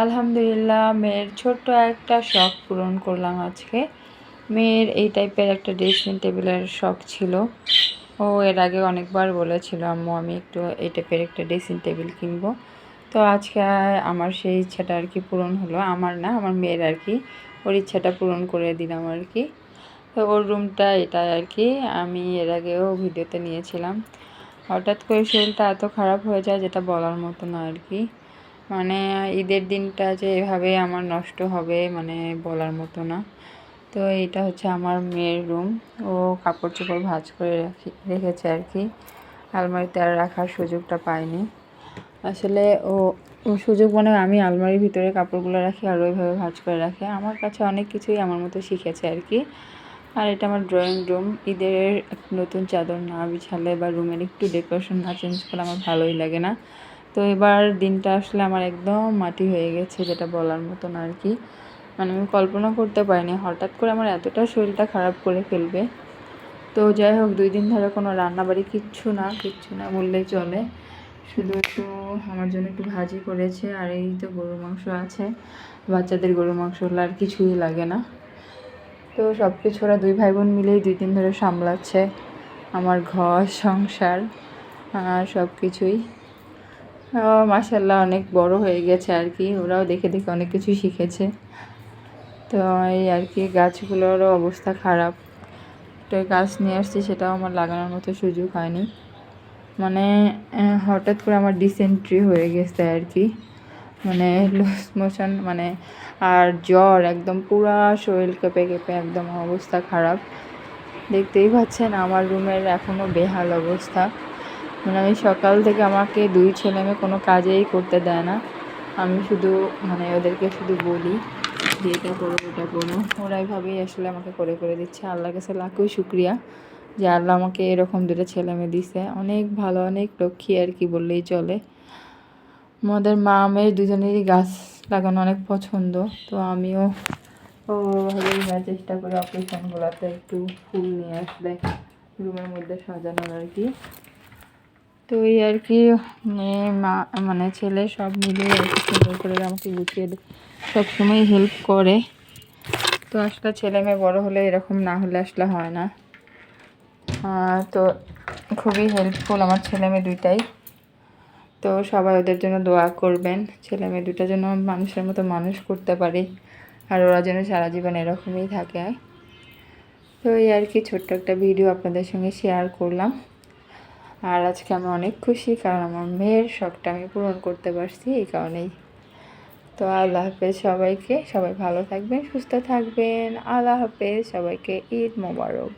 আলহামদুলিল্লাহ, মেয়ের ছোট্ট একটা শখ পূরণ করলাম আজকে। মেয়ের এই টাইপের একটা ড্রেসিং টেবিলের শখ ছিল। ও এর আগে অনেকবার বলেছিল, আম্মু, আমি একটু এই টাইপের একটা ড্রেসিং টেবিল কিনবো। তো আজকে আমার সেই ইচ্ছাটা আর কি পূরণ হলো। আমার না, আমার মেয়ের আর কি ওর ইচ্ছাটা পূরণ করে দিলাম আর কি। তো ওর রুমটা এটা আর কি, আমি এর আগেও ভিডিওতে নিয়েছিলাম। হঠাৎ করে শরীরটা এত খারাপ হয়ে যায়, যেটা বলার মতো না আর কি। মানে ঈদের দিনটা যে এভাবে আমার নষ্ট হবে মানে বলার মতো না। তো এটা হচ্ছে আমার মেয়ের রুম। ও কাপড় চোপড় ভাজ করে রাখি, রেখেছে আর কি। আলমারিতে আর রাখার সুযোগটা পায়নি। আসলে ও সুযোগ মানে আমি আলমারির ভিতরে কাপড়গুলো রাখি আর ওইভাবে ভাজ করে রাখি। আমার কাছে অনেক কিছুই আমার মতো শিখেছে আর কি। আর এটা আমার ড্রয়িং রুম। ঈদের নতুন চাদর না বিছালে বা রুমের একটু ডেকোরেশন না চেঞ্জ করলে আমার ভালোই লাগে না। তো এবার দিনটা আসলে আমার একদম মাটি হয়ে গেছে, যেটা বলার মতন আর কি। মানে আমি কল্পনা করতে পারিনি, হঠাৎ করে আমার এতটা শরীরটা খারাপ করে ফেলবে। তো যাই হোক, দুই দিন ধরে কোনো রান্নাবাড়ি কিচ্ছু না কিচ্ছু না বললেই চলে। শুধু একটু আমার জন্য একটু ভাজি করেছে, আর এই তো গরুর মাংস আছে। বাচ্চাদের গরুর মাংস হলে আর কিছুই লাগে না। তো সব কিছু ওরা দুই ভাই বোন মিলেই দুই দিন ধরে সামলাচ্ছে। আমার ঘর, সংসার, আর সব কিছুই মাসাল্লাহ অনেক বড় হয়ে গেছে আর কি। ওরাও দেখে দেখে অনেক কিছুই শিখেছে। তো এই আর কি, গাছগুলোরও অবস্থা খারাপ। তো গাছ নিয়ে আসছি, সেটাও আমার লাগানোর মতো সুযোগ হয়নি। মানে হঠাৎ করে আমার ডিসেন্ট্রি হয়ে গেছে আর কি। মানে লুজ মোশন মানে আর জ্বর একদম পুরা শরীর কেঁপে কেঁপে একদম অবস্থা খারাপ। দেখতেই পাচ্ছেন, আমার রুমের এখনও বেহাল অবস্থা। মানে আমি সকাল থেকে আমাকে দুই ছেলে মেয়ে কোনো কাজেই করতে দেয় না। আমি শুধু মানে ওদেরকে শুধু বলি যে এটা করো এটা করো। ওরা এইভাবেই আসলে আমাকে করে করে দিচ্ছে। আল্লাহর কাছে লাখই শুক্রিয়া যে আল্লাহ আমাকে এরকম দুটো ছেলে মেয়ে দিছে। অনেক ভালো, অনেক লক্ষ্মী আর কি বললেই চলে। আমাদের মা মেয়ে দুজনেরই গাছ লাগানো অনেক পছন্দ। তো আমিও ওভাবেই চেষ্টা করি। অপারেশনগুলোতে একটু ফুল নিয়ে আসলে রুমের মধ্যে সাজানোর আর কি। তো এই আর কি মেয়ে মা মানে ছেলে সব মিলে আর কি সুন্দর করে আমাকে গুছিয়ে সবসময় হেল্প করে। তো আসলে ছেলে মেয়ে বড়ো হলে এরকম না হলে আসলে হয় না। তো খুবই হেল্পফুল আমার ছেলে মেয়ে দুইটাই। তো সবাই ওদের জন্য দোয়া করবেন। ছেলে মেয়ে দুটার জন্য মানুষের মতো মানুষ করতে পারি। আর ওরা যেন সারা জীবন এরকমই থাকে। তো এই আর কি ছোট্ট একটা ভিডিও আপনাদের সঙ্গে শেয়ার করলাম। আর আজকে আমি অনেক খুশি কারণ আমার মেয়ের শখটা আমি পূরণ করতে পারছি এই কারণেই। তো আল্লাহ হাফেজ সবাইকে সবাই ভালো থাকবেন, সুস্থ থাকবেন। আল্লাহ হাফেজ, সবাইকে ঈদ মোবারক।